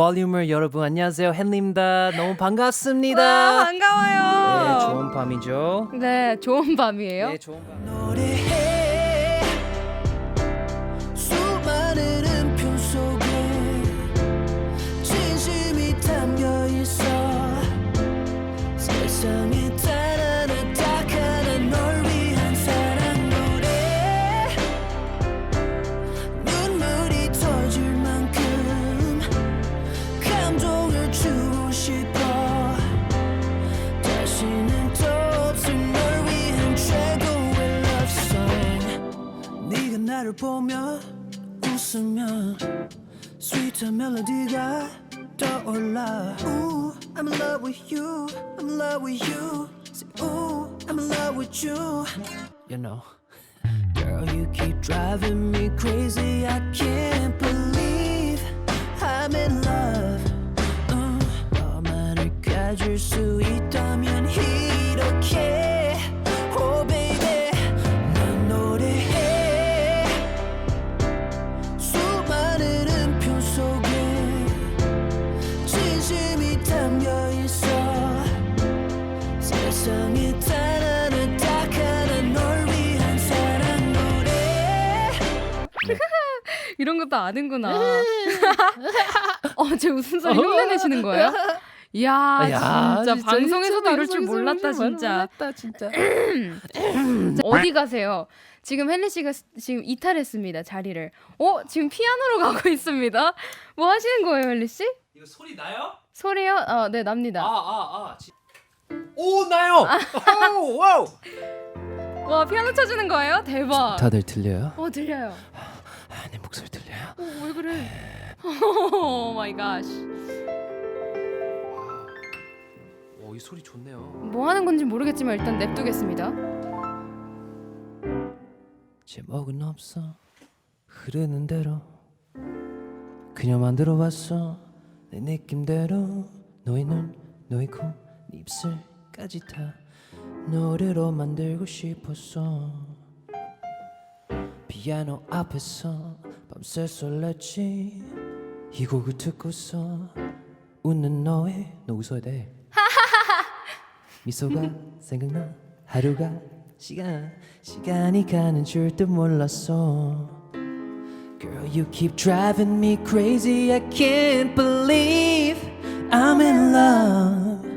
볼륨을 여러분 안녕하세요 헨리입니다. 너무 반갑습니다. 와, 반가워요. 네, 좋은 밤이죠. 네, 좋은 밤이에요. 네, 좋은 밤. 노래해 나를 보며 웃으면 스윗한 멜로디가 떠올라 Ooh, I'm in love with you I'm in love with you Say, Ooh, I'm in love with you You know. Girl, you keep driving me crazy. I can't believe I'm in love. Uh, 너만을 가질 수 있다면 이렇게. 이런 것도 아는구나. 어, 제 웃음소리 흉내내시는 거예요? 이야, 진짜, 방송에서도 이럴 줄 몰랐다, 진짜. 몰랐다 진짜. 자, 어디 가세요? 지금 헨리 씨가 스- 지금 이탈했습니다, 자리를. 어, 지금 피아노로 가고 있습니다. 뭐 하시는 거예요, 헨리 씨? 이거 소리 나요? 소리요? 어, 네, 납니다. 아 아 아. 지... 오 나요. 오 와우. 와, 피아노 쳐주는 거예요? 대박. 다들 들려요? 어, 들려요. 아, 내 목소리 들려요? 어, 왜 그래? 오 마이 갓. 오, 이 소리 좋네요. 뭐 하는 건지 모르겠지만 일단 냅두겠습니다. 제목은 없어 흐르는 대로 그냥 만들어봤어 내 느낌대로 너의 눈 너의 코 입술까지 다 노래로 만들고 싶었어 피아노 앞에서 밤새 설렜지. 이 곡을 듣고서 웃는 너의 너 웃어야 돼 미소가 생각나. 하루가 시간 시간이 가는 줄듯 몰랐어. Girl you keep driving me crazy. I can't believe I'm in love.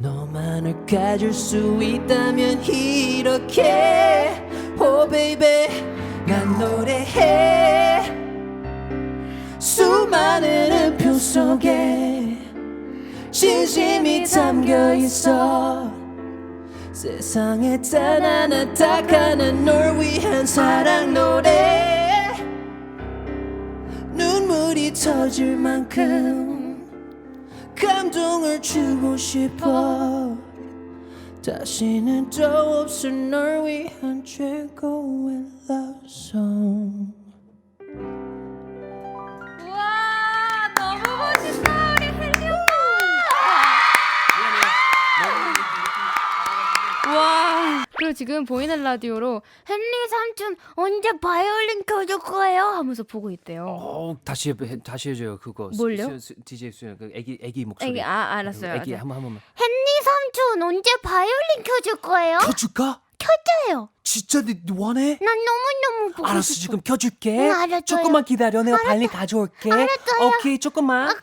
너만을 가질 수 있다면 이렇게. Oh baby 속에 진심이 담겨 있어. 세상에 단 하나 딱 하나 널 위한 사랑 노래. 눈물이 터질 만큼 감동을 주고 싶어. 다시는 또 없을 널 위한 최고의 love song 지금 보이는 라디오로 헨리 삼촌 언제 바이올린 켜줄 거예요? 하면서 보고 있대요. 어, 다시 해, 다시 해줘요 그거. 뭘요? DJ 수연 그 애기 애기 목소리. 애기, 아, 알았어요, 애기 알았어요. 한번 한 번만. 헨리 삼촌 언제 바이올린 켜줄 거예요? 켜줄까? 켜줘요. 진짜 네, 네 원해? 난 너무너무 보고 알았어 싶어. 지금 켜줄게. 응, 알았어요. 조금만 기다려. 내가 발리 가져올게. 알았어요. 오케이 조금만.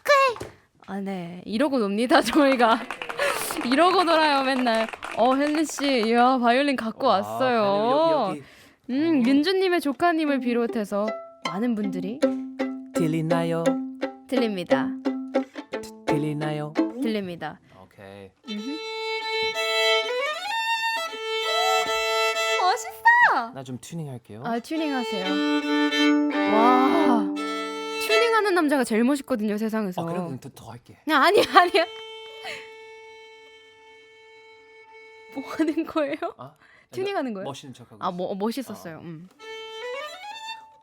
아네 이러고 놉니다 저희가 이러고 놀아요 맨날. 어 헨리 씨, 이야 바이올린 갖고 왔어요. 아, 여기, 여기. 음 윤주님의 조카님을 비롯해서 많은 분들이 들리나요? 들립니다. 들리나요? 들립니다. 오케이. 멋있어. 나 좀 튜닝할게요. 아 튜닝하세요. 와 튜닝하는 남자가 제일 멋있거든요 세상에서. 어, 그럼 더, 더 할게. 야, 아니야 아니야. 뭐 하는 거예요? 어? 튜닝하는 거예요? 멋있는 척하고. 아 뭐, 멋있었어요. 음.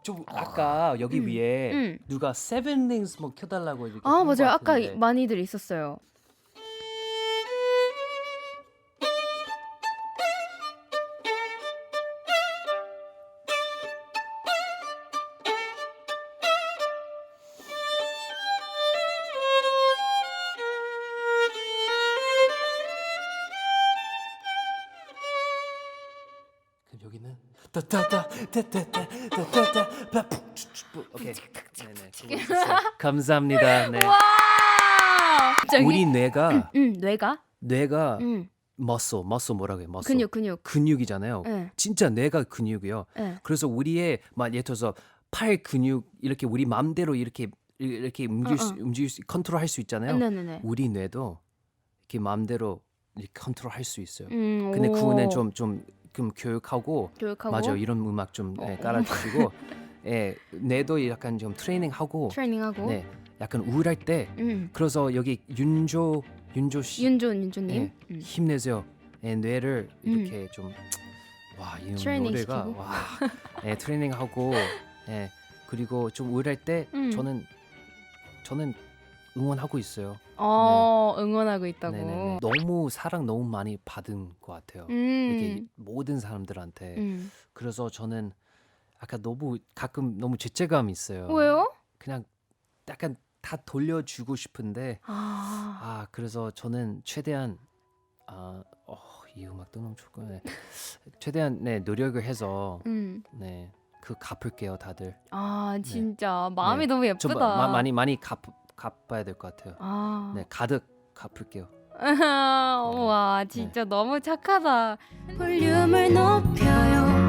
좀 아까 여기 음, 위에 음. 누가 세븐 링스 뭐 켜달라고 이렇게. 아 맞아요. 아까 많이들 있었어요. 오케이 네네 그거 있었어요. 감사합니다 네 와. 저기 우리 뇌가 음 뇌가 뇌가 음 머슬 머슬 뭐라고 해요 머슬 근육 근육. 근육이잖아요 예. 진짜 뇌가 근육이요 예. 그래서 우리의 막 예를 들어서 팔 근육 이렇게 우리 마음대로 이렇게 이렇게 움직일 수, 어, 어. 움직일 수 컨트롤할 수 있잖아요 네네네. 우리 뇌도 이렇게 마음대로 이렇게 컨트롤할 수 있어요 음. 근데 오. 그거는 좀좀 좀 교육하고 교육하고 맞아요 이런 음악 좀 네, 어. 깔아주시고 예 뇌도 약간 좀 트레이닝하고 트레이닝하고. 네 약간 우울할 때 음. 그래서 여기 윤조 윤조 씨 윤존 윤조님. 예, 음. 힘내세요 예, 뇌를 음. 이렇게 좀 와 이 트레이닝 노래가 시키고. 와 예, 트레이닝하고 예 그리고 좀 우울할 때 음. 저는 저는 응원하고 있어요 어 응원하고 있다고. 네네네. 너무 사랑 너무 많이 받은 것 같아요 이렇게 음. 모든 사람들한테 음. 그래서 저는 아까 너무 가끔 너무 죄책감이 있어요. 왜요? 그냥 약간 다 돌려주고 싶은데 아. 아 그래서 저는 최대한 아, 어, 이 음악도 너무 좋고 네. 최대한 네 노력을 해서 음. 네 그 갚을게요 다들. 아 진짜 마음이 네. 너무 좀 예쁘다. 마, 많이 많이 갚 갚아야 될 것 같아요. 아. 네 가득 갚을게요. 와 네. 진짜 너무 착하다. 볼륨을 높여요.